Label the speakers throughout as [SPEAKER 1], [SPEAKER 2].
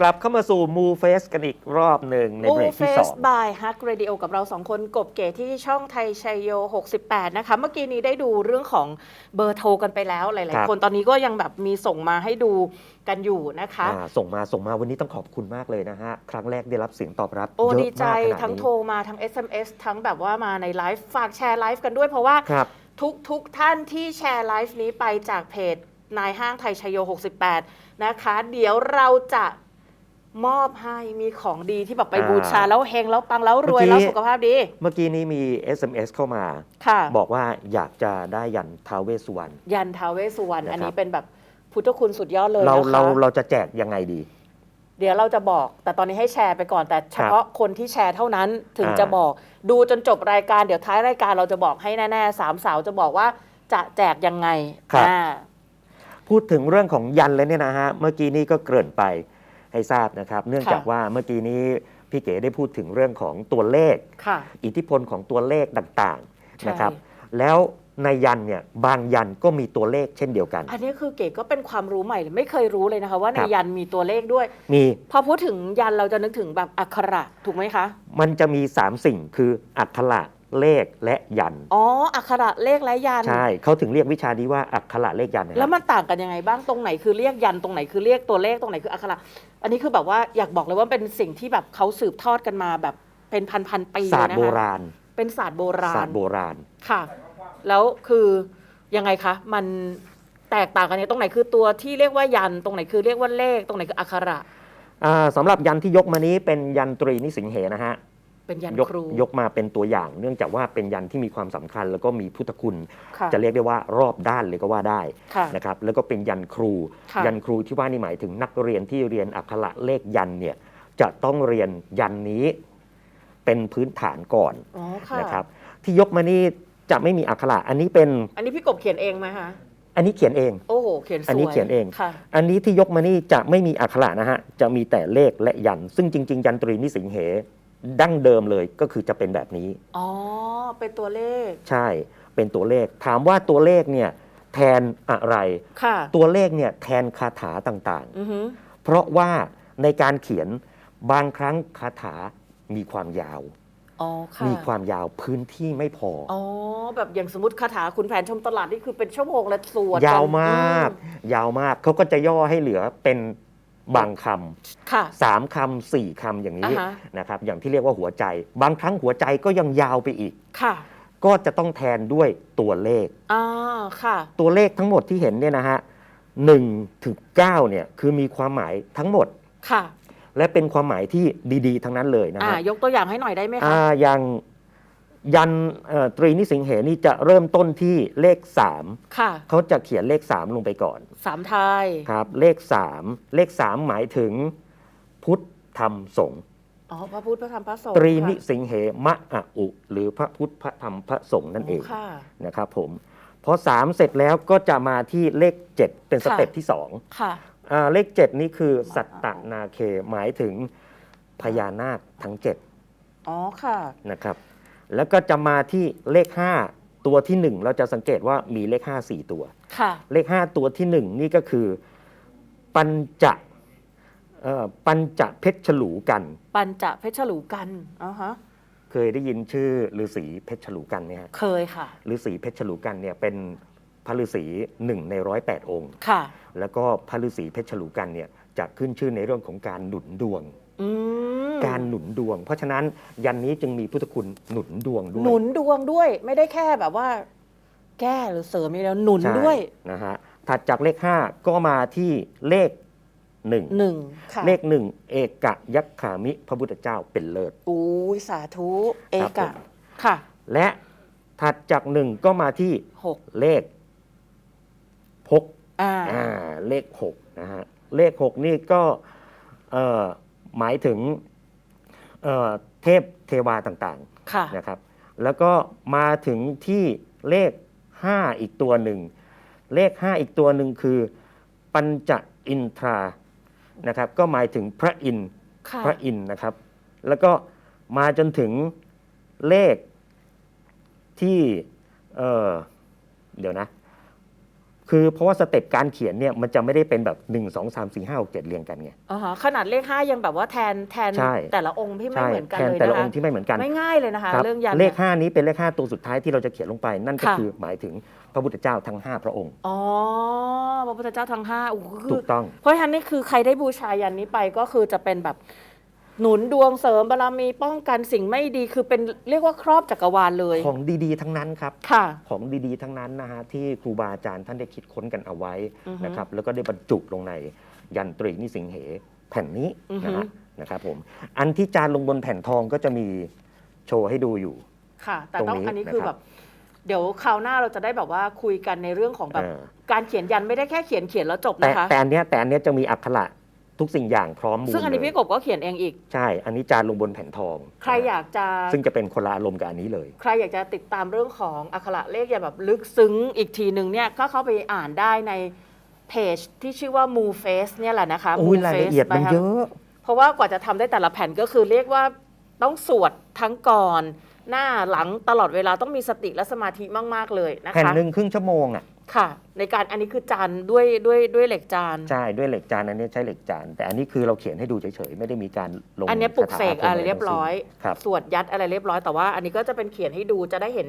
[SPEAKER 1] กลับเข้ามาสู่มูเฟสกันอีกรอบหนึ่งใน
[SPEAKER 2] มู
[SPEAKER 1] เบรก
[SPEAKER 2] เฟ
[SPEAKER 1] ที่ส
[SPEAKER 2] ส
[SPEAKER 1] อง
[SPEAKER 2] บายฮักเรดิโอกับเราสองคนกบเก๋ที่ช่องไทยชัยโย 68 นะคะ เมื่อกี้นี้ได้ดูเรื่องของเบอร์โทรกันไปแล้วหลาย ๆ คนตอนนี้ก็ยังแบบมีส่งมาให้ดูกันอยู่นะคะ
[SPEAKER 1] อ่าส่งมาส่งมาวันนี้ต้องขอบคุณมากเลยนะฮะ ครั้งแรกได้รับเสียงตอบรับ
[SPEAKER 2] โอ้
[SPEAKER 1] เยอะ
[SPEAKER 2] ดีใจ
[SPEAKER 1] มากขนาด
[SPEAKER 2] ทั้ง
[SPEAKER 1] นี้
[SPEAKER 2] โทรมาทั้ง SMS ทั้งแบบว่ามาในไลฟ์ฝากแชร์ไลฟ์กันด้วยเพราะว่า
[SPEAKER 1] ครับ
[SPEAKER 2] ทุกทุกท่านที่แชร์ไลฟ์นี้ไปจากเพจนายห้างไทยชยโย 68 นะคะ เดี๋ยวเราจะ มอบให้มีของดีที่แบบไป
[SPEAKER 1] อ่า
[SPEAKER 2] บูชา แล้วเฮงแล้วปังแล้วรวย
[SPEAKER 1] เมื่อกี้
[SPEAKER 2] แล้วสุขภาพดี
[SPEAKER 1] เมื่อกี้นี้มี SMS เข้ามา
[SPEAKER 2] ค่ะ
[SPEAKER 1] บอกว่าอยากจะได้ยันท้าวเวสสุวรรณ
[SPEAKER 2] ยันท้าวเวสสุวรรณ
[SPEAKER 1] นะครับ
[SPEAKER 2] อันนี้เป็นแบบพุทธคุณสุดยอดเลย
[SPEAKER 1] เรา
[SPEAKER 2] นะคะ
[SPEAKER 1] เราเราจะแจกยังไงดี
[SPEAKER 2] เดี๋ยวเราจะบอก แต่ตอนนี้ให้แชร์ไปก่อนแต่เฉพาะคนที่แชร์เท่านั้นถึง
[SPEAKER 1] อ่า
[SPEAKER 2] จะบอก ดูจนจบรายการเดี๋ยวท้ายรายการเราจะบอกให้แน่ๆสามสาวจะบอกว่าจะแจกยังไงอ่า
[SPEAKER 1] พูดถึงเรื่องของยันแล้วเนี่ยนะฮะเมื่อกี้นี้ก็เกริ่นไป ให้ทราบนะครับ เนื่องจาก
[SPEAKER 2] ค่ะ
[SPEAKER 1] ว่าเมื่อกี้นี้พี่เก๋ได้พูดถึงเรื่องของตัวเลข
[SPEAKER 2] ค่ะ
[SPEAKER 1] อิทธิพลของตัวเลขต่าง
[SPEAKER 2] ใช่
[SPEAKER 1] ๆนะครับ แล้วในยันเนี่ยบางยันก็มีตัวเลขเช่นเดียวกัน
[SPEAKER 2] อันนี้คือเก๋ก็เป็นความรู้ใหม่เลยไม่เคยรู้เลยนะคะว่าใน
[SPEAKER 1] ครับ
[SPEAKER 2] ยันมีตัวเลขด้วย
[SPEAKER 1] มี
[SPEAKER 2] พอพูดถึงยันเราจะนึกถึงแบบอักขระถูกไหมคะ
[SPEAKER 1] มันจะมี 3 สิ่งคืออักขระ เลขและยัน
[SPEAKER 2] อ๋ออักขระเลขและยัน
[SPEAKER 1] ใช่เขาถึงเรียกวิชานี้ว่าอักขระเลขยันนะค
[SPEAKER 2] แล้
[SPEAKER 1] รั
[SPEAKER 2] ว
[SPEAKER 1] บ
[SPEAKER 2] มันต่างกันยังไงบ้างตรงไหนคือเรียกยันตรงไหนคือเรียกตัวเลขตรงไหนคืออักขระอันนี้คือแบบว่าอยากบอกเลยว่าเป็นสิ่งที่แบบเขาสืบทอดกันมาแบบเป็นพันพันๆปี
[SPEAKER 1] ศาสต
[SPEAKER 2] เลย
[SPEAKER 1] ร์
[SPEAKER 2] นะ
[SPEAKER 1] โบ
[SPEAKER 2] คะ
[SPEAKER 1] ราณ
[SPEAKER 2] เป็นศาสตร์โบรา
[SPEAKER 1] ศาส
[SPEAKER 2] ณ
[SPEAKER 1] ตร์โบราณ
[SPEAKER 2] ค่ะ แล้วคือยังไงคะมันแตกต่างกันยังไงตรงไหนคือตัวที่เรียกว่ายันตรงไหนคือเรียกว่าเลขตรงไหนคืออักขระ
[SPEAKER 1] อ่าสำหรับยันที่ยกมานี้เป็นยันตรีนิสิงเหนะฮะ
[SPEAKER 2] เป็นยัน
[SPEAKER 1] ยก
[SPEAKER 2] ครู
[SPEAKER 1] ยกมาเป็นตัวอย่าง เนื่องจากว่าเป็นยันที่มีความสำคัญ แล้วก็มีพุทธคุณ
[SPEAKER 2] ค่ะ
[SPEAKER 1] จะเรียกได้ว่ารอบด้านเลยก็ว่าได้
[SPEAKER 2] ค่ะ
[SPEAKER 1] นะครับแล้วก็เป็นยันครู
[SPEAKER 2] ค่ะ
[SPEAKER 1] ยันครูที่ว่านี่หมายถึงนักเรียนที่เรียนอักขระเลขยันเนี่ยจะต้องเรียนยันนี้เป็นพื้นฐานก่อน
[SPEAKER 2] อ๋อค่ะ
[SPEAKER 1] นะครับที่ยกมานี่จะไม่มีอักขระอันนี้เป็น
[SPEAKER 2] อันนี้พี่กบเขียนเองไหมคะ
[SPEAKER 1] อันนี้เขียนเอง
[SPEAKER 2] โอ้โหเขียนสวย
[SPEAKER 1] อันนี้เขียนเอง
[SPEAKER 2] ค่ะ
[SPEAKER 1] อันนี้ที่ยกมานี่จะไม่มีอักขระนะฮะจะมีแต่เลขและยัน ซึ่งจริง ๆ ยันตรีนิสิงเห ดั้งเดิมเลยก็คือจะเป็นแบบนี้
[SPEAKER 2] อ๋อ เป็นตัวเลข
[SPEAKER 1] ใช่ เป็นตัวเลข ถามว่าตัวเลขเนี่ยแทนอะไร
[SPEAKER 2] ค่ะ
[SPEAKER 1] ตัวเลขเนี่ยแทนคาถาต่าง
[SPEAKER 2] อือหือ
[SPEAKER 1] ๆ เพราะว่าในการเขียนบางครั้งคาถามีความยาว
[SPEAKER 2] อ๋อ ค่ะ
[SPEAKER 1] มีความยาวพื้นที่ไม่พออ
[SPEAKER 2] อ๋อ แบบอย่างสมมติคาถาคุณแผนชมตลาดนี่คือเป็นชั่วโมงละสวด
[SPEAKER 1] ยาวมาก
[SPEAKER 2] อื
[SPEAKER 1] ยาวมากเขาก็จะย่อให้เหลือเป็น บางค
[SPEAKER 2] ค่ะำ
[SPEAKER 1] สามคำสี่คำอย่างนี้
[SPEAKER 2] อ่าฮะ
[SPEAKER 1] นะครับอย่างที่เรียกว่าหัวใจ บางครั้งหัวใจก็ยังยาวไปอีก
[SPEAKER 2] ค่ะ
[SPEAKER 1] ก็จะต้องแทนด้วยตัวเลข
[SPEAKER 2] อ่าค่ะ
[SPEAKER 1] ตัวเลขทั้งหมดที่เห็นเนี่ยนะฮะหนึ่งถึงเก้าเนี่ยคือมีความหมายทั้งหมด
[SPEAKER 2] ค่ะ
[SPEAKER 1] และเป็นความหมายที่ดีๆ ทั้งนั้นเลยนะ
[SPEAKER 2] อ่า
[SPEAKER 1] ฮะ
[SPEAKER 2] ยกตัวอย่างให้หน่อยได้ไหมคะ
[SPEAKER 1] อ่าอย่าง ยันเอ่อตรีนิสิงเหนี่จะเริ่มต้นที่เลข 3
[SPEAKER 2] ค่ะ
[SPEAKER 1] เขาจะเขียนเลข 3 ลงไปก่อน
[SPEAKER 2] สามไทย
[SPEAKER 1] ครับ เลข 3 เลข 3 หมายถึงพุทธธรรมสงฆ์
[SPEAKER 2] อ๋อพระพุทธพระธรรมพระสงฆ์
[SPEAKER 1] ตรีนิ
[SPEAKER 2] ค่ะ
[SPEAKER 1] สิงเหมะอะอุ หรือพระพุทธพระธรรมพระสงฆ์นั่นเอง
[SPEAKER 2] ค่ะ
[SPEAKER 1] นะครับผมพอ3เสร็จแล้วก็จะมาที่เลข 7 เป็นสเต็ป
[SPEAKER 2] ค่ะ
[SPEAKER 1] ที่2
[SPEAKER 2] ค่ะ
[SPEAKER 1] อ่าเลข 7 นี่คือสัตตนาเคหมายถึงพญานาคทั้ง 7
[SPEAKER 2] อ๋อค่ะ
[SPEAKER 1] นะครับ แล้วก็จะมาที่เลข 5 ตัวที่ 1 เราจะสังเกตว่ามีเลข 5 4 ตัว
[SPEAKER 2] ค่ะ
[SPEAKER 1] เลข 5 ตัวที่ 1 นี่ก็คือ ปัญจเอ่อปัญจเพชรฉลูกัน
[SPEAKER 2] ปัญจเพชรลูกันอ๋อฮะ
[SPEAKER 1] เคยได้ยินชื่อฤาษีเพชรฉลูกันไหมฮะ
[SPEAKER 2] เคยค่ะ
[SPEAKER 1] ฤาษีเพชรฉลูกันเนี่ยเป็นพระฤาษีหนึ่งในร้อยแปดองค์
[SPEAKER 2] ค่ะ
[SPEAKER 1] แล้วก็พระฤาษีเพชรฉลูกันเนี่ยจะขึ้นชื่อในเรื่องของการหนุนดวง
[SPEAKER 2] อืม
[SPEAKER 1] การหนุนดวง เพราะฉะนั้นยันนี้จึงมีพุทธคุณหนุนดวงด้วย
[SPEAKER 2] หนุนดวงด้วยไม่ได้แค่แบบว่า แก้หรือเสริมนี่แล้วหนุน
[SPEAKER 1] ใช่
[SPEAKER 2] ด้วย
[SPEAKER 1] นะฮะถัดจากเลข 5 ก็มาที่เลข1
[SPEAKER 2] หนึ่งค่ะ
[SPEAKER 1] เลข 1 เอกะยักขามิพระพุทธเจ้าเป็นเลิศ
[SPEAKER 2] อุ้ยสาธุเอ
[SPEAKER 1] ครับผ
[SPEAKER 2] กะ
[SPEAKER 1] ม
[SPEAKER 2] ค่ะ
[SPEAKER 1] และถัดจาก 1 ก็มาที่
[SPEAKER 2] หก
[SPEAKER 1] เลขพก
[SPEAKER 2] อ่า
[SPEAKER 1] อ่าเลข6นะฮะเลข 6 นี่ก็เอ่อ หมายถึงเอ่อเทพเทวาต่าง
[SPEAKER 2] ค่ะ
[SPEAKER 1] ๆนะครับ แล้วก็มาถึงที่เลข 5 อีกตัวหนึ่ง เลข 5 อีกตัวหนึ่งคือ ปัญจอินทรานะครับ ก็หมายถึงพระอินทร์
[SPEAKER 2] ค่ะ
[SPEAKER 1] พระอินทร์นะครับ แล้วก็มาจนถึงเลขที่เออเดี๋ยวนะ คือเพราะว่าสเต็ปการเขียนเนี่ยมันจะไม่ได้เป็นแบบ 1 2 3 4 5 6 7 เรียงกันไง
[SPEAKER 2] อ่าฮะขนาดเลขห้ายังแบบว่าแทนแทน
[SPEAKER 1] ใช่
[SPEAKER 2] แต่ละองค์ที่ไม่
[SPEAKER 1] ใช่
[SPEAKER 2] เหมือนกัน
[SPEAKER 1] แทน
[SPEAKER 2] เลย
[SPEAKER 1] แต่ละ
[SPEAKER 2] นะ
[SPEAKER 1] อ
[SPEAKER 2] คะ
[SPEAKER 1] งค์ที่ไม่เหมือนกัน
[SPEAKER 2] ไม่ง่ายเลยนะคะ
[SPEAKER 1] ครับ
[SPEAKER 2] เรื่องยัน
[SPEAKER 1] เลข
[SPEAKER 2] นี่ย
[SPEAKER 1] 5นี้เป็นเลข 5 ตัวสุดท้ายที่เราจะเขียนลงไปนั่นก็
[SPEAKER 2] ค่ะ
[SPEAKER 1] คือหมายถึงพระพุทธเจ้าทั้ง 5 พระองค์
[SPEAKER 2] อ๋อพระพุทธเจ้าทั้งห้าโอ้โหคื
[SPEAKER 1] ถู
[SPEAKER 2] อก
[SPEAKER 1] ต้อง
[SPEAKER 2] เพราะฉะนั้นนี่คือใครได้บูชายันนี้ไปก็คือจะเป็นแบบ หนุนดวงเสริมบารมีป้องกันสิ่งไม่ดีคือเป็นเรียกว่าครอบจักรวาลเลย
[SPEAKER 1] ของดีๆ ทั้งนั้นครับ
[SPEAKER 2] ค่ะ
[SPEAKER 1] ของดีๆ ทั้งนั้นนะฮะที่ครูบาอาจารย์ท่านได้คิดค้นกันเอาไว้
[SPEAKER 2] อือฮึ
[SPEAKER 1] นะครับ แล้วก็ได้บรรจุลงในยันตรีนิสิงเหแผ่นนี้
[SPEAKER 2] อือฮึ
[SPEAKER 1] นะฮะนะครับผมอันที่จานลงบนแผ่นทองก็จะมีโชว์ให้ดูอยู่
[SPEAKER 2] ค่ะ แต่
[SPEAKER 1] ตรง
[SPEAKER 2] ต้อง
[SPEAKER 1] นี้
[SPEAKER 2] อันนี้คือ
[SPEAKER 1] นะครับ
[SPEAKER 2] แบบ เดี๋ยวคราวหน้าเราจะได้แบบว่าคุยกันในเรื่องของแบบ
[SPEAKER 1] เออ
[SPEAKER 2] การเขียนยันไม่ได้แค่เขียนเขียนแล้วจบ
[SPEAKER 1] แต่
[SPEAKER 2] นะคะ
[SPEAKER 1] แต่อันเนี้ยแต่อันเนี้ยจะมีอักขระ ทุกสิ่งอย่างพร้อมมูล
[SPEAKER 2] ซึ่งอันนี้
[SPEAKER 1] เลย
[SPEAKER 2] พี่กบก็เขียนเองอีก
[SPEAKER 1] ใช่ อันนี้จานลงบนแผ่นทอง
[SPEAKER 2] ใครอยากจะ
[SPEAKER 1] ซึ่งจะเป็นคนละอารมณ์กับอันนี้เลย
[SPEAKER 2] ใครอยากจะติดตามเรื่องของอักขระเลขอย่างแบบลึกซึ้งอีกทีหนึ่งเนี่ยก็เข้าไปอ่านได้ในเพจที่ชื่อว่า Moo Face เนี่ยแหละนะคะ
[SPEAKER 1] อุ้ย
[SPEAKER 2] Moo
[SPEAKER 1] รายละ
[SPEAKER 2] Face
[SPEAKER 1] เอียดมัน
[SPEAKER 2] by
[SPEAKER 1] เยอะ
[SPEAKER 2] เพราะว่ากว่าจะทำได้แต่ละแผ่นก็คือเรียกว่าต้องสวดทั้งก่อน หน้าหลังตลอดเวลาต้องมีสติและสมาธิมาก ๆ เลยนะคะ
[SPEAKER 1] แผ่นหนึ่งครึ่งชั่วโมงอะ
[SPEAKER 2] ค่ะ ในการอันนี้คือจานด้วยด้วยด้วยเหล็กจาน
[SPEAKER 1] ใช่ด้วยเหล็กจานอันนี้ใช้เหล็กจาน แต่อันนี้คือเราเขียนให้ดูเฉยๆ ไม่ได้มีการลง
[SPEAKER 2] อันเนี้ยปลุกเสก
[SPEAKER 1] คาถาาคม
[SPEAKER 2] อะไรเรียบร้อย
[SPEAKER 1] ครับ
[SPEAKER 2] สวดยัดอะไรเรียบร้อยแต่ว่าอันนี้ก็จะเป็นเขียนให้ดูจะได้เห็น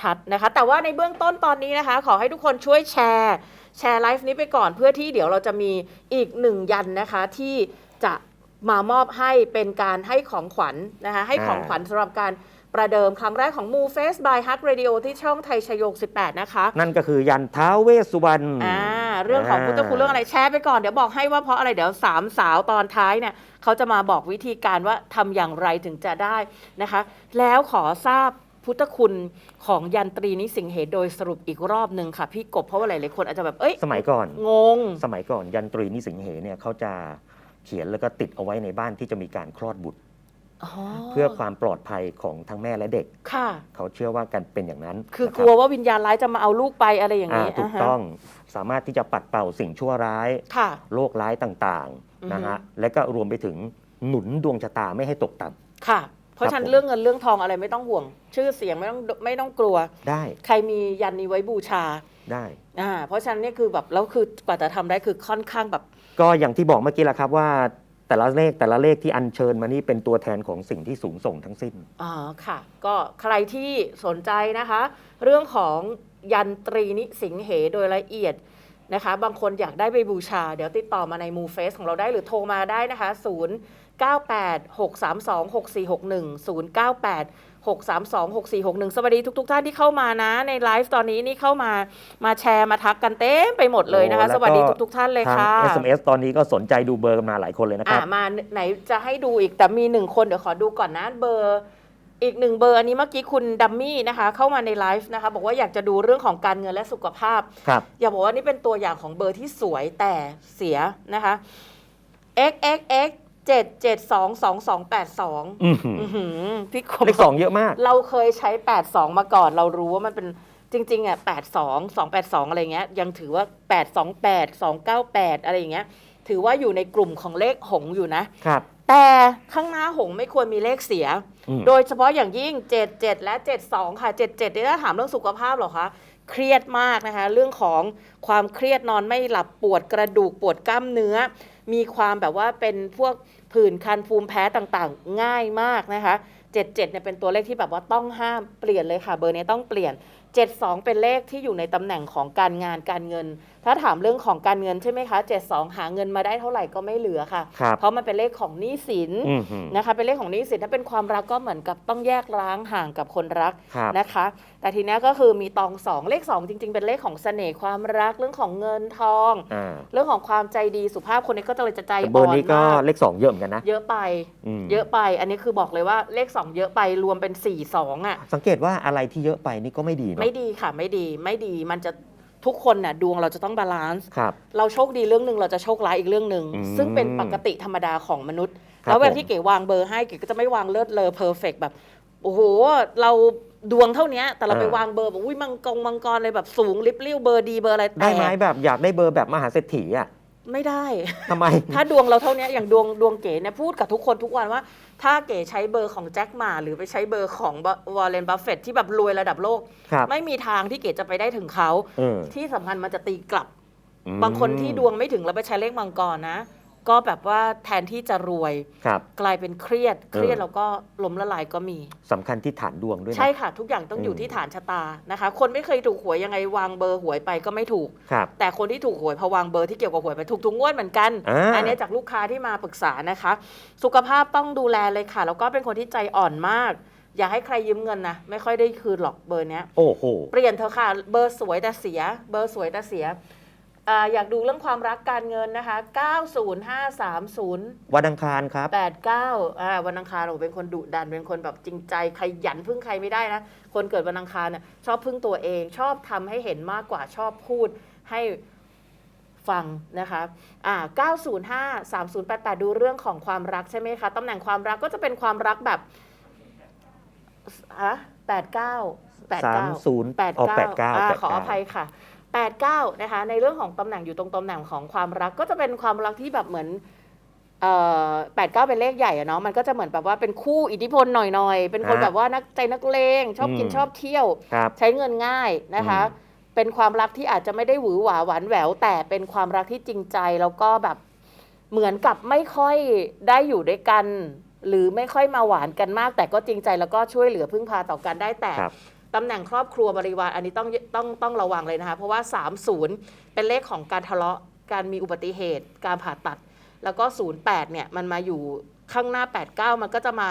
[SPEAKER 2] ชัดๆนะคะ แต่ว่าในเบื้องต้นตอนนี้นะคะ ขอให้ทุกคนช่วยแชร์ แชร์ไลฟ์นี้ไปก่อนเพื่อที่เดี๋ยวเราจะมีอีกหนึ่งยันนะคะที่จะมามอบให้เป็นการให้ของขวัญนะคะให้ของขวัญสำหรับการ ประเดิมครั้งแรกของ Move Face by Hug Radio ที่ช่องไทยชยโย18 นะคะ
[SPEAKER 1] นั่นก็คือยันท้าวเวสสุวรรณ
[SPEAKER 2] อ่าเรื่องของพุทธคุณเรื่องอะไรแชร์ไปก่อนเดี๋ยวบอกให้ว่าเพราะอะไรเดี๋ยวสามสาวตอนท้ายเนี่ยเขาจะมาบอกวิธีการว่าทำอย่างไรถึงจะได้นะคะ แล้วขอทราบพุทธคุณของยันตรีนิสิงเหโดยสรุปอีกรอบหนึ่งค่ะ พี่กบเพราะว่าหลายๆคนอาจจะแบบเอ้ย
[SPEAKER 1] สมัยก่อน
[SPEAKER 2] งง
[SPEAKER 1] สมัยก่อนยันตรีนิสิงเหเนี่ยเขาจะเขียนแล้วก็ติดเอาไว้ในบ้านที่จะมีการคลอดบุตร
[SPEAKER 2] อ๋อ
[SPEAKER 1] เพื่อความปลอดภัยของทั้งแม่และเด็ก
[SPEAKER 2] ค่ะ
[SPEAKER 1] เขาเชื่อว่ากันเป็นอย่างนั้น
[SPEAKER 2] คือ
[SPEAKER 1] นะ
[SPEAKER 2] ก
[SPEAKER 1] รับ
[SPEAKER 2] ลัวว่าวิญญาณร้ายจะมาเอาลูกไปอะไรอย่าง
[SPEAKER 1] อ่า
[SPEAKER 2] นี้
[SPEAKER 1] ถูกา
[SPEAKER 2] ฮะ
[SPEAKER 1] ต้องสามารถที่จะปัดเป่าสิ่งชั่วร้าย
[SPEAKER 2] ค่ะ
[SPEAKER 1] โรคร้ายต่าง
[SPEAKER 2] อือฮึ
[SPEAKER 1] ๆนะฮะและก็รวมไปถึงหนุนดวงชะตาไม่ให้ตกต่ำ
[SPEAKER 2] ค่ะ เพราะฉะนัน
[SPEAKER 1] ผม
[SPEAKER 2] เรื่องเงินเรื่องทองอะไรไม่ต้องห่วง ชื่อเสียงไม่ต้องไม่ต้องกลัว
[SPEAKER 1] ได้
[SPEAKER 2] ใครมียันนี้ไว้บูชา
[SPEAKER 1] ได้
[SPEAKER 2] อ่าเพราะฉะนั้นเนี่ยคือแบบแล้วคือกว่าจะทำได้คือค่อนข้างแบบ
[SPEAKER 1] ก็อย่างที่บอกเมื่อกี้แหละครับว่า แต่ละเลขแต่ละเลขที่อัญเชิญมานี่เป็นตัวแทนของสิ่งที่สูงส่งทั้งสิ้น
[SPEAKER 2] อ๋อค่ะ ก็ใครที่สนใจนะคะ เรื่องของยันตรีนิสิงเหโดยละเอียดนะคะ บางคนอยากได้ไปบูชา เดี๋ยวติดต่อมาในมูเฟสของเราได้หรือโทรมาได้นะคะ 0 9 8 6 3 2 6 4 6 1 0 9 8 6 3 2 6 4 6 1 สวัสดีทุกๆท่านที่เข้ามานะ ในไลฟ์ตอนนี้นี่เข้ามามาแชร์มาทักกันเต็มไปหมดเลยนะคะ
[SPEAKER 1] โอ้แล้วก็
[SPEAKER 2] สวัสดีทุกๆท่านเลย
[SPEAKER 1] ทาง
[SPEAKER 2] ค่ะ
[SPEAKER 1] SMS ตอนนี้ก็สนใจดูเบอร์กันมาหลายคนเลยนะค
[SPEAKER 2] อ่า
[SPEAKER 1] รับ
[SPEAKER 2] มาไหนจะให้ดูอีกแต่มีหนึ่งคนเดี๋ยวขอดูก่อนนะเบอร์ อีกหนึ่งเบอร์อันนี้เมื่อกี้คุณดัมมี่นะคะ เข้ามาในไลฟ์นะคะ บอกว่าอยากจะดูเรื่องของการเงินและสุขภาพ
[SPEAKER 1] ครับ
[SPEAKER 2] อย่าบอกว่านี่เป็นตัวอย่างของเบอร์ที่สวยแต่เสียนะคะ x x x 7 7 2 2 2 8 2
[SPEAKER 1] อื้อหือ
[SPEAKER 2] อื้อหือพี่คม
[SPEAKER 1] เลขสองเยอะมาก
[SPEAKER 2] เราเคยใช้82มาก่อน เรารู้ว่ามันเป็นจริงๆอะ82 282อะไรเงี้ย ยังถือว่า828 298อะไรอย่างเงี้ย ถือว่าอยู่ในกลุ่มของเลขหงส์อยู่นะ
[SPEAKER 1] ครับ
[SPEAKER 2] แต่ข้างหน้าหงส์ไม่ควรมีเลขเสีย
[SPEAKER 1] อืม
[SPEAKER 2] โดยเฉพาะอย่างยิ่ง 77 และ 72 ค่ะ 77นี่ถ้าถามเรื่องสุขภาพเหรอคะ เครียดมากนะคะ เรื่องของความเครียดนอนไม่หลับปวดกระดูกปวดกล้ามเนื้อ มีความแบบว่าเป็นพวกผื่นคันภูมิแพ้ต่างๆ ง่ายมากนะคะ 77เนี่ยเป็นตัวเลขที่แบบว่าต้องห้ามเปลี่ยนเลยค่ะ เบอร์นี้ต้องเปลี่ยน 72 เป็นเลขที่อยู่ในตำแหน่งของการงานการเงิน ถ้าถามเรื่องของการเงินใช่ไหมคะ72 หาเงินมาได้เท่าไหร่ก็ไม่เหลือค่ะ
[SPEAKER 1] ครับ
[SPEAKER 2] เพราะมันเป็นเลขของหนี้สิน
[SPEAKER 1] อือหือ
[SPEAKER 2] นะคะ เป็นเลขของหนี้สินถ้าเป็นความรักก็เหมือนกับต้องแยกร้างห่างกับคนรัก
[SPEAKER 1] ครับ
[SPEAKER 2] นะคะ แต่ทีเนี้ยก็คือมีตองสองเลขสองจริง ๆ เป็นเลขของเสน่ห์ความรักเรื่องของเงินทอง
[SPEAKER 1] อ่า
[SPEAKER 2] เรื่องของความใจดีสุภาพคนนี้ก็จะเลยจะใจ
[SPEAKER 1] แต่เบอ
[SPEAKER 2] อ่อ
[SPEAKER 1] ร์
[SPEAKER 2] น
[SPEAKER 1] นี้ก็
[SPEAKER 2] มาก
[SPEAKER 1] เลขสองเยอะเหมือนกันนะ
[SPEAKER 2] เยอะไป
[SPEAKER 1] ม
[SPEAKER 2] เยอะไป อันนี้คือบอกเลยว่าเลขสองเยอะไปรวมเป็นสี่สองอะ
[SPEAKER 1] สังเกตว่าอะไรที่เยอะไปนี่ก็ไม่ดีเนาะ
[SPEAKER 2] ไม่ดีค่ะไม่ดีไม่ดีมันจะ ทุกคนน่ะดวงเราจะต้องบาลานซ์
[SPEAKER 1] ครับ
[SPEAKER 2] เราโชคดีเรื่องหนึ่งเราจะโชคร้ายอีกเรื่องหนึ่ง
[SPEAKER 1] อืม
[SPEAKER 2] ซึ่งเป็นปกติธรรมดาของมนุษย์
[SPEAKER 1] ครับ
[SPEAKER 2] แล้วเวลา
[SPEAKER 1] ผม
[SPEAKER 2] ที่เก๋วางเบอร์ให้เก๋ก็จะไม่วางเลิศเลอเพอร์เฟกแบบโอ้โหเราดวงเท่านี้แต่เราไปวางเบอร์แบบอุ้ยมังกรมังกรอะไรแบบสูงลิบเลี้ยวเบอร์ดีเบอร์อะไร
[SPEAKER 1] ได้ไหม
[SPEAKER 2] แต่
[SPEAKER 1] แบบอยากได้เบอร์แบบมหาเศรษฐีอะ
[SPEAKER 2] ไม่ได้
[SPEAKER 1] ทำไม
[SPEAKER 2] ถ้าดวงเราเท่านี้อย่างดวงดวงเก๋เนี่ยพูดกับทุกคนทุกวันว่า ถ้าเก๋ใช้เบอร์ของแจ็คหมาหรือไปใช้เบอร์ของวอร์เรนบัฟเฟตที่แบบรวยระดับโลก
[SPEAKER 1] ครับ
[SPEAKER 2] ไม่มีทางที่เก๋จะไปได้ถึงเขา
[SPEAKER 1] เออ
[SPEAKER 2] ที่สำคัญมันจะตีกลับ
[SPEAKER 1] อืม
[SPEAKER 2] บางคนที่ดวงไม่ถึงแล้วไปใช้เลขมังกรนะ ก็แบบว่าแทนที่จะรวย
[SPEAKER 1] ครับ
[SPEAKER 2] กลายเป็นเครียด เครียด
[SPEAKER 1] เออ
[SPEAKER 2] แล้วก็ล้มละลายก็มี
[SPEAKER 1] สำคัญที่ฐานดวงด้วยนะ
[SPEAKER 2] ใช่ค่ะ ทุกอย่างต้องอยู่
[SPEAKER 1] อืม
[SPEAKER 2] ที่ฐานชะตานะคะ คนไม่เคยถูกหวยยังไงวางเบอร์หวยไปก็ไม่ถูก
[SPEAKER 1] ครับ
[SPEAKER 2] แต่คนที่ถูกหวยพอวางเบอร์ที่เกี่ยวกับหวยไปถูกทุกงวดเหมือนกัน
[SPEAKER 1] อ่า
[SPEAKER 2] อันนี้จากลูกค้าที่มาปรึกษานะคะ สุขภาพต้องดูแลเลยค่ะ แล้วก็เป็นคนที่ใจอ่อนมาก อย่าให้ใครยืมเงินนะไม่ค่อยได้คืนหรอกเบอร์เนี้ย
[SPEAKER 1] โอ้โห
[SPEAKER 2] เปลี่ยนเถอะค่ะ เบอร์สวยแต่เสีย เบอร์สวยแต่เสีย อ่าอยากดูเรื่องความรักการเงินนะคะ 90530
[SPEAKER 1] วันอังคารครับ
[SPEAKER 2] 89อ่าวันอังคารโอ้เป็นคนดุดันเป็นคนแบบจริงใจขยันพึ่งใครไม่ได้นะ คนเกิดวันอังคารเนี่ยชอบพึ่งตัวเองชอบทำให้เห็นมากกว่าชอบพูดให้ฟังนะคะอ่า905 3088 ดูเรื่องของความรักใช่ไหมคะตำแหน่งความรักก็จะเป็นความรักแบบอะ89 89
[SPEAKER 1] 30อ๋อ89
[SPEAKER 2] อ่า
[SPEAKER 1] 89
[SPEAKER 2] ขออภัยค่ะ 89นะคะในเรื่องของตำแหน่งอยู่ตรงตำแหน่งของความรักก็จะเป็นความรักที่แบบเหมือนเอ่อ89เป็นเลขใหญ่อะเนาะมันก็จะเหมือนแบบว่าเป็นคู่อิทธิพลหน่อยๆ เป็นคน
[SPEAKER 1] ฮะ
[SPEAKER 2] แบบว่านักใจนักเลงชอบกิน
[SPEAKER 1] อืม
[SPEAKER 2] ชอบเที่ยว
[SPEAKER 1] ครับ
[SPEAKER 2] ใช้เงินง่ายนะคะ
[SPEAKER 1] อืม
[SPEAKER 2] เป็นความรักที่อาจจะไม่ได้หวือหวาหวานแหวว แต่เป็นความรักที่จริงใจแล้วก็แบบเหมือนกับไม่ค่อยได้อยู่ด้วยกัน หรือไม่ค่อยมาหวานกันมาก แต่ก็จริงใจแล้วก็ช่วยเหลือพึ่งพาต่อกันได้แต่
[SPEAKER 1] ครับ
[SPEAKER 2] ตำแหน่งครอบครัวบริวารอันนี้ต้องต้องต้องระวังเลยนะคะ เพราะว่า 30 เป็นเลขของการทะเลาะการมีอุบัติเหตุ การผ่าตัด แล้วก็ 08 เนี่ยมันมาอยู่ข้างหน้า 89 มันก็จะมา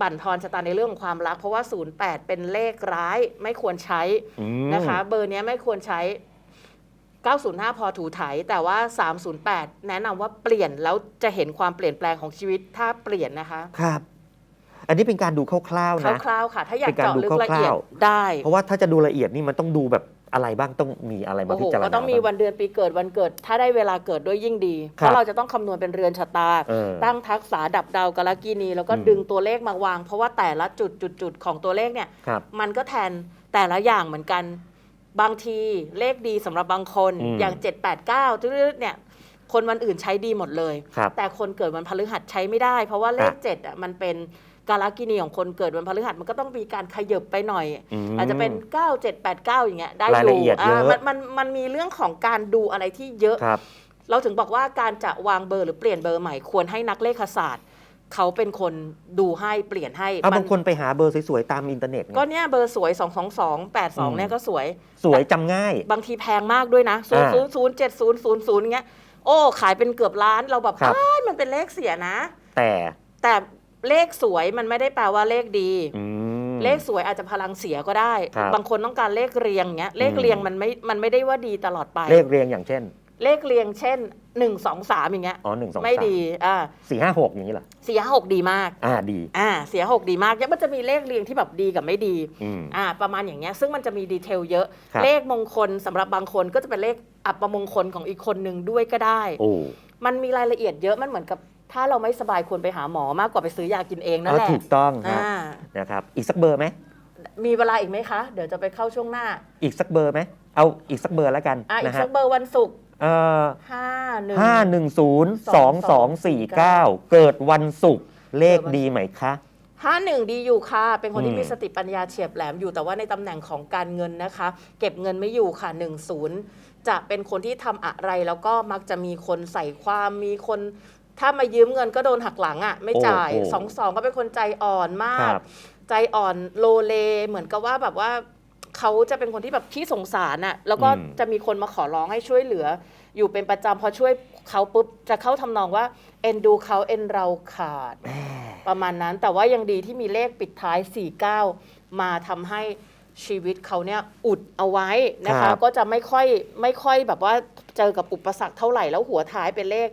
[SPEAKER 2] บั่นทอนชะตาในเรื่องของความรัก เพราะว่า 08 เป็นเลขร้ายไม่ควรใช้
[SPEAKER 1] อืม
[SPEAKER 2] นะคะ เบอร์เนี้ยไม่ควรใช้ 905 พอถูไถ แต่ว่า 308 แนะนำว่าเปลี่ยนแล้วจะเห็นความเปลี่ยนแปลงของชีวิตถ้าเปลี่ยนนะคะ
[SPEAKER 1] ครับ อันนี้เป็นการดูคร่าวๆนะ
[SPEAKER 2] คร่าวๆค่ะ ถ้าอยาก
[SPEAKER 1] เป็นการ
[SPEAKER 2] เจาะ
[SPEAKER 1] ดู
[SPEAKER 2] ลึกละเอียด
[SPEAKER 1] คร่าว
[SPEAKER 2] ได้
[SPEAKER 1] เพราะว่าถ้าจะดูละเอียดนี่มันต้องดูแบบอะไรบ้างต้องมีอะไรมา
[SPEAKER 2] โอ้โห
[SPEAKER 1] พิจารณา
[SPEAKER 2] ก็ต้องมี
[SPEAKER 1] บ้า
[SPEAKER 2] วันเดือนปีเกิดวันเกิด ถ้าได้เวลาเกิดด้วยยิ่งดี เพ
[SPEAKER 1] ครับ
[SPEAKER 2] ราะเราจะต้องคำนวณเป็นเรือนชะตา
[SPEAKER 1] เออ
[SPEAKER 2] ตั้งทักษะดับดาวกาลกินี แล้วก็
[SPEAKER 1] อืม
[SPEAKER 2] ดึงตัวเลขมาวาง เพราะว่าแต่ละจุดจุดจุดของตัวเลขเนี่ย
[SPEAKER 1] ครับ
[SPEAKER 2] มันก็แทนแต่ละอย่างเหมือนกัน บางทีเลขดีสำหรับบางคน
[SPEAKER 1] อืม
[SPEAKER 2] อย่าง 7 8 9ตืดๆเนี่ยคนวันอื่นใช้ดีหมดเลย
[SPEAKER 1] ครับ
[SPEAKER 2] แต่คนเกิดวันพฤหัสใช้ไม่ได้ เพราะว่าเลข
[SPEAKER 1] อะ
[SPEAKER 2] เจ็ดอะมันเป็น กาลกินีของคนเกิดวันพฤหัสมันก็ต้องมีการขยบไปหน่อย
[SPEAKER 1] ม
[SPEAKER 2] อาจจะเป็น 9 7 8 9 อย่างเงี้ยได้
[SPEAKER 1] ราย
[SPEAKER 2] อ
[SPEAKER 1] ละ
[SPEAKER 2] ยู่
[SPEAKER 1] เอียดเยอะ
[SPEAKER 2] มันมันมันมีเรื่องของการดูอะไรที่เยอะ
[SPEAKER 1] ครับ
[SPEAKER 2] เราถึงบอกว่าการจะวางเบอร์หรือเปลี่ยนเบอร์ใหม่ควรให้นักเลขศาสตร์ เขาเป็นคนดูให้เปลี่ยนให้
[SPEAKER 1] เอา
[SPEAKER 2] มั
[SPEAKER 1] บางคนไปหาเบอร์สวยๆ ตามอินเทอร์เน็ตไง
[SPEAKER 2] ก็เนี่ยเบอร์สวย 2 2 2 8
[SPEAKER 1] อืม
[SPEAKER 2] 2เนี่ยก็สวย
[SPEAKER 1] สวยจำง่าย
[SPEAKER 2] บางทีแพงมากด้วยนะ0
[SPEAKER 1] อ่า
[SPEAKER 2] 0 0 7 0 0 0อย่างเงี้ย โอ้ ขายเป็นเกือบล้านเราแบบ
[SPEAKER 1] ครับ
[SPEAKER 2] อ้ายมันเป็นเลขเสียนะ
[SPEAKER 1] แต่
[SPEAKER 2] แต่ เลขสวยมันไม่ได้แปลว่าเลขดี
[SPEAKER 1] อืม
[SPEAKER 2] เลขสวยอาจจะพลังเสียก็ได้
[SPEAKER 1] ครับ
[SPEAKER 2] บางคนต้องการเลขเรียงเงี้ย เลข
[SPEAKER 1] อืม
[SPEAKER 2] เรียงมันไม่ มันไม่ได้ว่าดีตลอดไป
[SPEAKER 1] เลขเรียงอย่างเช่น
[SPEAKER 2] เลขเรียงเช่น1 2 3อย่างเงี้ย
[SPEAKER 1] อ๋อหนึ่งสอง
[SPEAKER 2] ไม่
[SPEAKER 1] สาม
[SPEAKER 2] ดีอ่า
[SPEAKER 1] สี่ห้าหกอย่างนี้เหรอ
[SPEAKER 2] เสียหกดีมาก
[SPEAKER 1] อ่าดี
[SPEAKER 2] อ่าเสียหกดีมากเนี่ยมันจะมีเลขเรียงที่แบบดีกับไม่ดี
[SPEAKER 1] อืม
[SPEAKER 2] อ่าประมาณอย่างเงี้ยซึ่งมันจะมีดีเทลเยอะ
[SPEAKER 1] ครับ
[SPEAKER 2] เลขมงคลสำหรับบางคนก็จะเป็นเลขอัปมงคลของอีกคนหนึ่งด้วยก็ได้
[SPEAKER 1] โอ้
[SPEAKER 2] มันมีรายละเอียดเยอะมันเหมือนกับ ถ้าเราไม่สบายควรไปหาหมอมากกว่าไปซื้อยากินเองนั่น
[SPEAKER 1] เอา
[SPEAKER 2] แหละ
[SPEAKER 1] ถูกต้องฮะ
[SPEAKER 2] อ่า
[SPEAKER 1] นะครับอีกสักเบอร์ไหม
[SPEAKER 2] มีเวลาอีกไหมคะ เดี๋ยวจะไปเข้าช่วงหน้า
[SPEAKER 1] อีกสักเบอร์ไหมเอาอีกสักเบอร์แล้วกัน
[SPEAKER 2] อะอี
[SPEAKER 1] นะ
[SPEAKER 2] ก
[SPEAKER 1] ฮะ
[SPEAKER 2] สักเบอร์วันศุกร์
[SPEAKER 1] เอ่อ
[SPEAKER 2] ห้าหนึ่ง
[SPEAKER 1] ห้าหนึ่งศูนย์สองสองสี่เก้าเกิดวันศุกร์เลขดีไหมคะ
[SPEAKER 2] ห้าหนึ่งดีอยู่ค่ะ เป็นคน
[SPEAKER 1] อื
[SPEAKER 2] ที่
[SPEAKER 1] ม
[SPEAKER 2] มีสติปัญญาเฉียบแหลมอยู่แต่ว่าในตำแหน่งของการเงินนะคะ เก็บเงินไม่อยู่ค่ะหนึ่งศูนย์จะเป็นคนที่ทำอะไรแล้วก็มักจะมีคนใส่ความมีคน ถ้ามายืมเงินก็โดนหักหลังอะไม่จ่าย
[SPEAKER 1] โอ้โห
[SPEAKER 2] สองสองก็เป็นคนใจอ่อนมา
[SPEAKER 1] ค
[SPEAKER 2] ก
[SPEAKER 1] รับ
[SPEAKER 2] ใจอ่อนโลเลเหมือนกับว่าแบบว่าเขาจะเป็นคนที่แบบขี้สงสารน่ะแล้วก็
[SPEAKER 1] อืม
[SPEAKER 2] จะมีคนมาขอร้องให้ช่วยเหลือ อยู่เป็นประจำพอช่วยเขาปุ๊บจะเข้าทำนองว่าเอ็นดูเขาเอ็นเราขาด
[SPEAKER 1] แหม
[SPEAKER 2] ประมาณนั้นแต่ว่ายังดีที่มีเลขปิดท้าย 49 มาทำให้ชีวิตเขาเนี่ยอุดเอาไว้นะ
[SPEAKER 1] ครั
[SPEAKER 2] คะ
[SPEAKER 1] บ
[SPEAKER 2] ก็จะไม่ค่อยไม่ค่อยแบบว่าเจอกับอุปสรรคเท่าไหร่แล้วหัวท้ายเป็นเลข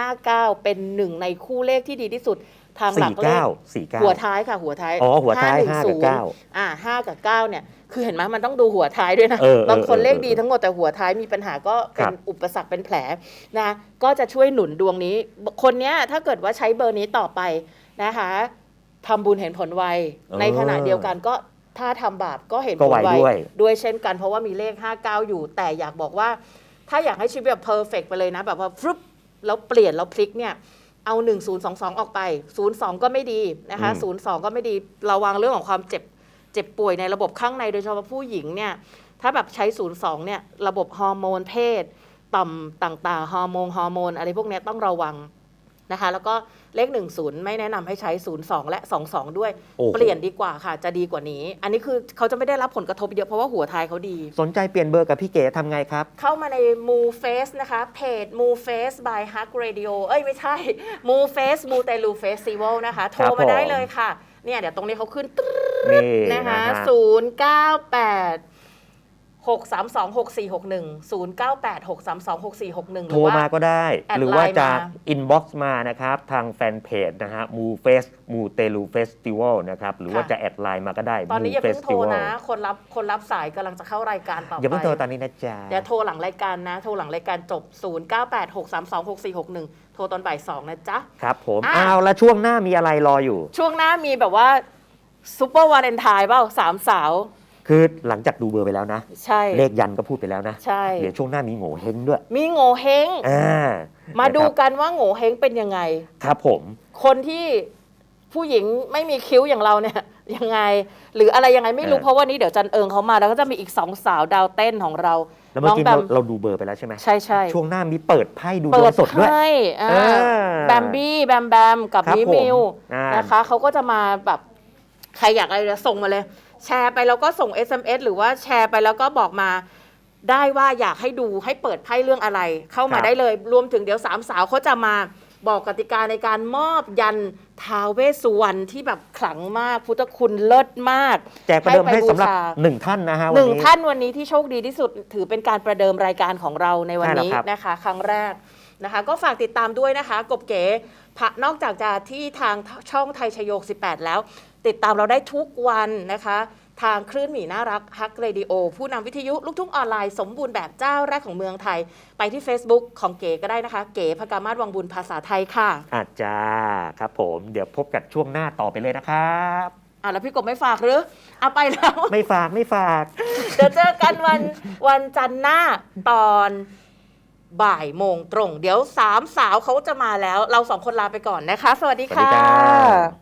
[SPEAKER 2] 59 เป็นหนึ่งในคู่เลขที่ดีที่สุดทางหลั
[SPEAKER 1] สี่
[SPEAKER 2] กเลข
[SPEAKER 1] เก้าสี่เก้า
[SPEAKER 2] หัวท้ายค่ะ หัวท้าย
[SPEAKER 1] อ๋อหัวท้ายห้ากับ
[SPEAKER 2] 110
[SPEAKER 1] เก้า
[SPEAKER 2] อ่าห้ากับเก้าเนี่ยคือเห็นไหมมันต้องดูหัวท้ายด้วยนะ
[SPEAKER 1] เออเออบา
[SPEAKER 2] งคนเลขดี
[SPEAKER 1] เออ
[SPEAKER 2] ทั้งหมดแต่หัวท้ายมีปัญหาก็เป็
[SPEAKER 1] ครั
[SPEAKER 2] น
[SPEAKER 1] บ
[SPEAKER 2] อุปสรรคเป็นแผลนะก็จะช่วยหนุนดวงนี้ คนเนี้ยถ้าเกิดว่าใช้เบอร์นี้ต่อไปนะคะทำบุญเห็นผลไว ในขณะเดียวกันก็ถ้าทำบาปก็เห็นผ
[SPEAKER 1] ก็
[SPEAKER 2] ล
[SPEAKER 1] ไว
[SPEAKER 2] ไว
[SPEAKER 1] ด้วย
[SPEAKER 2] ด้วยเช่นกันเพราะว่ามีเลข 59 อยู่ แต่อยากบอกว่า ถ้าอยากให้ชีวิตแบบเพอร์เฟกไปเลยนะ แบบว่าฟรุบ แล้วเปลี่ยนแล้วพลิกเนี่ยเอา 1 0 2 2 ออกไป 0 2 ก็ไม่ดีนะคะ
[SPEAKER 1] อืม
[SPEAKER 2] 0 2 ก็ไม่ดีระวังเรื่องของความเจ็บเจ็บป่วยในระบบข้างในโดยเฉพาะผู้หญิงเนี่ยถ้าแบบใช้ 0 2 เนี่ยระบบฮอร์โมนเพศ ต่อมต่างๆฮอร์โมนฮอร์โมนอะไรพวกเนี้ยต้องระวัง นะคะ แล้วก็เลข 10 ไม่แนะนำให้ใช้ 02 และ 22 ด้วย
[SPEAKER 1] โอ้โห
[SPEAKER 2] เปลี่ยนดีกว่าค่ะ จะดีกว่านี้ อันนี้คือเขาจะไม่ได้รับผลกระทบเยอะเพราะว่าหัวทายเขาดี
[SPEAKER 1] สนใจเปลี่ยนเบอร์กับพี่เก๋ทำไงครับ
[SPEAKER 2] เข้ามาใน m o Face นะคะ เพจ m o Face by Hug Radio เอ้ย ไม่ใช่ m o Face m o t e l u Festival นะคะ โทร
[SPEAKER 1] ครับ
[SPEAKER 2] มาได้
[SPEAKER 1] ผม
[SPEAKER 2] เลยค่ะ เนี่ยเดี๋ยวตรงนี้เขาขึ้นตึ๊ด
[SPEAKER 1] นี่
[SPEAKER 2] นะคะ
[SPEAKER 1] ฮ
[SPEAKER 2] 098 632 6461 098 632 6461
[SPEAKER 1] โทรมาก็ได้
[SPEAKER 2] แอดไลน์
[SPEAKER 1] หรือว่าจะ
[SPEAKER 2] มา
[SPEAKER 1] อินบ็อกซ์มานะครับ ทางแฟนเพจนะฮะมูเฟสมูเตลูเฟสติวัลนะครับ หรือว่า
[SPEAKER 2] ค่ะ
[SPEAKER 1] จะแอดไลน์มาก็ได้
[SPEAKER 2] ตอนนี้อย่าเพิ่งโทร
[SPEAKER 1] Festival
[SPEAKER 2] นะ คนรับคนรับสายกำลังจะเข้ารายการต่อไป
[SPEAKER 1] อย่าเพิ่งโทรตอนนี้นะจ๊ะ
[SPEAKER 2] เดี๋ยวโทรหลังรายการนะ โทรหลังรายการจบ 098 632 6461 โทรตอนบ่าย2นะจ๊ะ
[SPEAKER 1] ครับผม
[SPEAKER 2] อะ
[SPEAKER 1] เอาแล้วช่วงหน้ามีอะไรรออยู่
[SPEAKER 2] ช่วงหน้ามีแบบว่าซูเปอร์วาเลนไทน์เปล่าสามสาว
[SPEAKER 1] คือหลังจากดูเบอร์ไปแล้วนะ
[SPEAKER 2] ใช่
[SPEAKER 1] เลขยันก็พูดไปแล้วนะ
[SPEAKER 2] ใช่
[SPEAKER 1] เดี๋ยวช่วงหน้ามีโง่เฮงด้วย
[SPEAKER 2] มีโง่เฮง
[SPEAKER 1] อ่า
[SPEAKER 2] มา
[SPEAKER 1] มา
[SPEAKER 2] ดูกันว่าโง่เฮงเป็นยังไง
[SPEAKER 1] ครับผม
[SPEAKER 2] คนที่ผู้หญิงไม่มีคิ้วอย่างเราเนี่ยยังไง หรืออะไรยังไงไม่รู้
[SPEAKER 1] เออ
[SPEAKER 2] เพราะวันนี้เดี๋ยวจันเอิงเขามาแล้วก็จะมีอีกสองสาวดาวเต้นของเรา
[SPEAKER 1] แล้วเมื่อกี้
[SPEAKER 2] น้
[SPEAKER 1] เรา
[SPEAKER 2] องแบม
[SPEAKER 1] เราดูเบอร์ไปแล้วใช่ไหม
[SPEAKER 2] ใช่ใช่
[SPEAKER 1] ช่วงหน้ามีเปิดไพ่ดูด
[SPEAKER 2] เปิ
[SPEAKER 1] ว
[SPEAKER 2] ด
[SPEAKER 1] งสดด้วย
[SPEAKER 2] ให้อ่า
[SPEAKER 1] เออ
[SPEAKER 2] แบมบี้แบมแบมกับ
[SPEAKER 1] ครับ
[SPEAKER 2] มิ
[SPEAKER 1] ผม
[SPEAKER 2] มิว
[SPEAKER 1] อ่าน
[SPEAKER 2] นะคะเขาก็จะมาแบบใครอยากอะไรเดี๋ยวส่งมาเลย แชร์ไปแล้วก็ส่ง SMS หรือว่าแชร์ไปแล้วก็บอกมา ได้ว่าอยากให้ดูให้เปิดไพ่เรื่องอะไร เข้ามาได้เลย รวมถึงเดี๋ยวสามสาวเขาจะมาบอกกติกาในการมอบยันท้าวเวสสุวรรณที่แบบขลังมากพุทธคุณเลิศมาก
[SPEAKER 1] แจกประเดิมให้
[SPEAKER 2] ให้ไป
[SPEAKER 1] สำหรับ
[SPEAKER 2] บูชา
[SPEAKER 1] หนึ่งท่านนะฮะ
[SPEAKER 2] ห
[SPEAKER 1] วัน
[SPEAKER 2] นึ่ง
[SPEAKER 1] นี้
[SPEAKER 2] ท่านวันนี้ที่โชคดีที่สุดถือเป็นการประเดิมรายการของเราในวันนี้
[SPEAKER 1] ใช่แล้วครับ
[SPEAKER 2] นะคะ ครั้งแรกนะคะ ก็ฝากติดตามด้วยนะคะ กบเก๋พระนอกจากจะที่ทางช่องไทยชโยก 18 แล้ว ติดตามเราได้ทุกวันนะคะ ทางคลื่นหมีน่ารักฮักเรดิโอ ผู้นำวิทยุลูกทุ่งออนไลน์สมบูรณ์แบบเจ้าแรกของเมืองไทย ไปที่ Facebook ของเก๋ก็ได้นะคะ เก๋พกามาศวังบุญภาษาไทยค่ะ
[SPEAKER 1] อาจารย์ครับผมเดี๋ยวพบกันช่วงหน้าต่อไปเลยนะครับ
[SPEAKER 2] อะแล้วพี่กบไม่ฝากหรือเอาไปแล้ว
[SPEAKER 1] ไม่ฝากไม่ฝาก
[SPEAKER 2] เดี๋ยวเจอกันวันวันจันทร์หน้าตอนบ่ายโมงตรง เดี๋ยวสามสาวเขาจะมาแล้ว เราสองคนลาไปก่อนนะคะ สวัสดี
[SPEAKER 1] สวัสดี
[SPEAKER 2] ค่ะ
[SPEAKER 1] จ้า